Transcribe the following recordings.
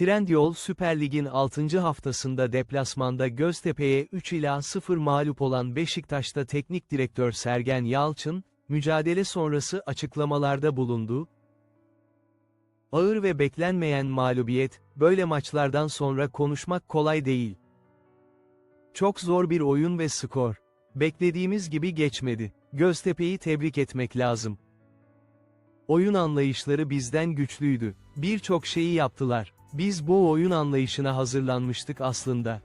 Trendyol Süper Lig'in 6. haftasında deplasmanda Göztepe'ye 3 ila 0 mağlup olan Beşiktaş'ta teknik direktör Sergen Yalçın, mücadele sonrası açıklamalarda bulundu. Ağır ve beklenmeyen mağlubiyet, böyle maçlardan sonra konuşmak kolay değil. Çok zor bir oyun ve skor. Beklediğimiz gibi geçmedi. Göztepe'yi tebrik etmek lazım. Oyun anlayışları bizden güçlüydü. Birçok şeyi yaptılar. Biz bu oyun anlayışına hazırlanmıştık aslında.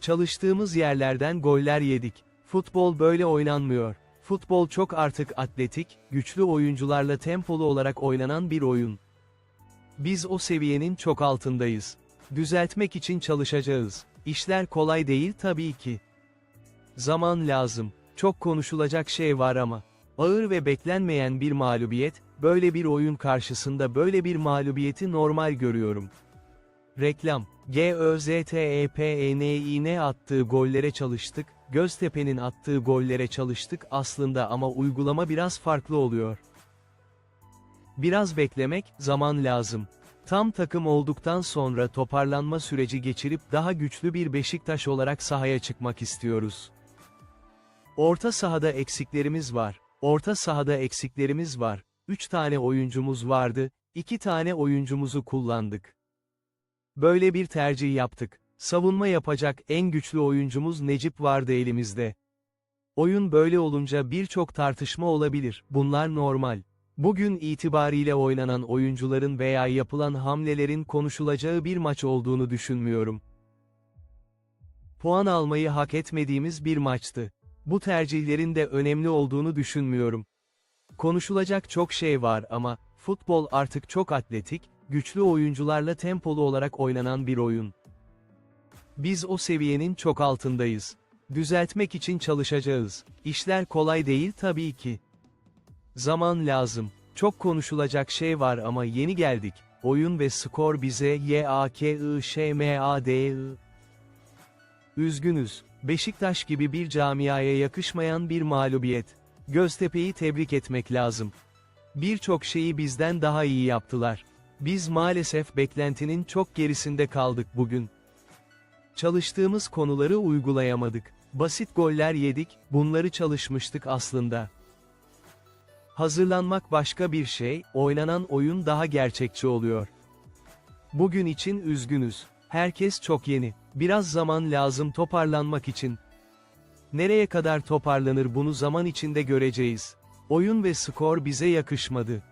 Çalıştığımız yerlerden goller yedik. Futbol böyle oynanmıyor. Futbol çok artık atletik, güçlü oyuncularla tempolu olarak oynanan bir oyun. Biz o seviyenin çok altındayız. Düzeltmek için çalışacağız. İşler kolay değil tabii ki. Zaman lazım. Çok konuşulacak şey var ama. Ağır ve beklenmeyen bir mağlubiyet, böyle bir oyun karşısında böyle bir mağlubiyeti normal görüyorum. Reklam, GÖZTEPENİ'nin attığı gollere çalıştık, Göztepe'nin attığı gollere çalıştık aslında ama uygulama biraz farklı oluyor. Biraz beklemek, zaman lazım. Tam takım olduktan sonra toparlanma süreci geçirip daha güçlü bir Beşiktaş olarak sahaya çıkmak istiyoruz. Orta sahada eksiklerimiz var. Orta sahada eksiklerimiz var. 3 tane oyuncumuz vardı, 2 tane oyuncumuzu kullandık. Böyle bir tercih yaptık. Savunma yapacak en güçlü oyuncumuz Necip vardı elimizde. Oyun böyle olunca birçok tartışma olabilir. Bunlar normal. Bugün itibariyle oynanan oyuncuların veya yapılan hamlelerin konuşulacağı bir maç olduğunu düşünmüyorum. Puan almayı hak etmediğimiz bir maçtı. Bu tercihlerin de önemli olduğunu düşünmüyorum. Konuşulacak çok şey var ama, futbol artık çok atletik, güçlü oyuncularla tempolu olarak oynanan bir oyun. Biz o seviyenin çok altındayız. Düzeltmek için çalışacağız. İşler kolay değil tabii ki. Zaman lazım. Çok konuşulacak şey var ama yeni geldik. Oyun ve skor bize YAKI Üzgünüz. Beşiktaş gibi bir camiaya yakışmayan bir mağlubiyet. Göztepe'yi tebrik etmek lazım. Birçok şeyi bizden daha iyi yaptılar. Biz maalesef beklentinin çok gerisinde kaldık bugün. Çalıştığımız konuları uygulayamadık. Basit goller yedik, bunları çalışmıştık aslında. Hazırlanmak başka bir şey, oynanan oyun daha gerçekçi oluyor. Bugün için üzgünüz. Herkes çok yeni. Biraz zaman lazım toparlanmak için. Nereye kadar toparlanır bunu zaman içinde göreceğiz. Oyun ve skor bize yakışmadı.